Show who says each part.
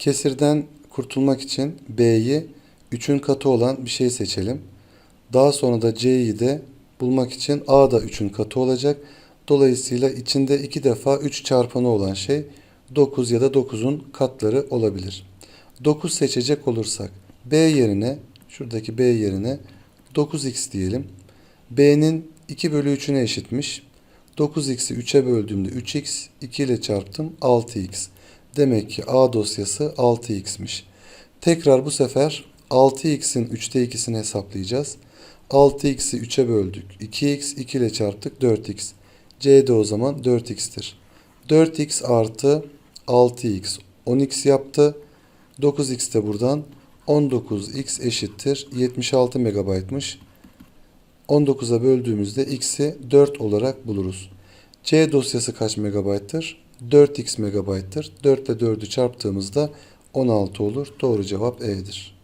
Speaker 1: Kesirden kurtulmak için B'yi 3'ün katı olan bir şey seçelim. Daha sonra da C'yi de bulmak için A da 3'ün katı olacak. Dolayısıyla içinde iki defa 3 çarpanı olan şey 9 ya da 9'un katları olabilir. 9 seçecek olursak B yerine şuradaki B yerine 9x diyelim. B'nin 2 bölü 3'üne eşitmiş. 9x'i 3'e böldüğümde 3x, 2 ile çarptım 6x. Demek ki A dosyası 6x'miş. Tekrar bu sefer 6x'in 3'te 2'sini hesaplayacağız. 6x'i 3'e böldük. 2x, 2 ile çarptık 4x. C de o zaman 4x'tir. 4x artı 6x 10x yaptı. 9x de buradan 19x eşittir 76 megabaytmış. 19'a böldüğümüzde x'i 4 olarak buluruz. C dosyası kaç megabayttır? 4x megabayttır. 4 ile 4'ü çarptığımızda 16 olur. Doğru cevap E'dir.